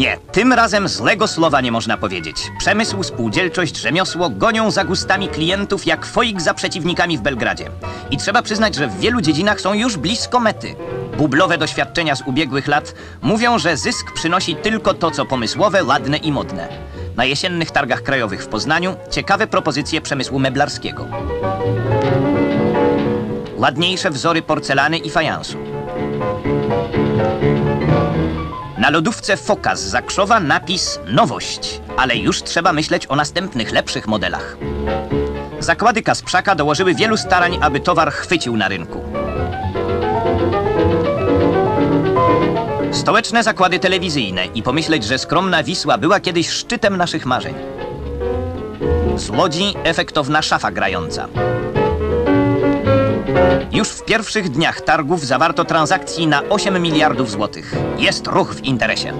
Nie, tym razem złego słowa nie można powiedzieć. Przemysł, spółdzielczość, rzemiosło gonią za gustami klientów jak foik za przeciwnikami w Belgradzie. I trzeba przyznać, że w wielu dziedzinach są już blisko mety. Bublowe doświadczenia z ubiegłych lat mówią, że zysk przynosi tylko to, co pomysłowe, ładne i modne. Na jesiennych targach krajowych w Poznaniu ciekawe propozycje przemysłu meblarskiego. Ładniejsze wzory porcelany i fajansu. Na lodówce Foka z Zakrzowa napis Nowość, ale już trzeba myśleć o następnych, lepszych modelach. Zakłady Kasprzaka dołożyły wielu starań, aby towar chwycił na rynku. Stołeczne zakłady telewizyjne i pomyśleć, że skromna Wisła była kiedyś szczytem naszych marzeń. Z Łodzi efektowna szafa grająca. Już w pierwszych dniach targów zawarto transakcji na 8 miliardów złotych. Jest ruch w interesie.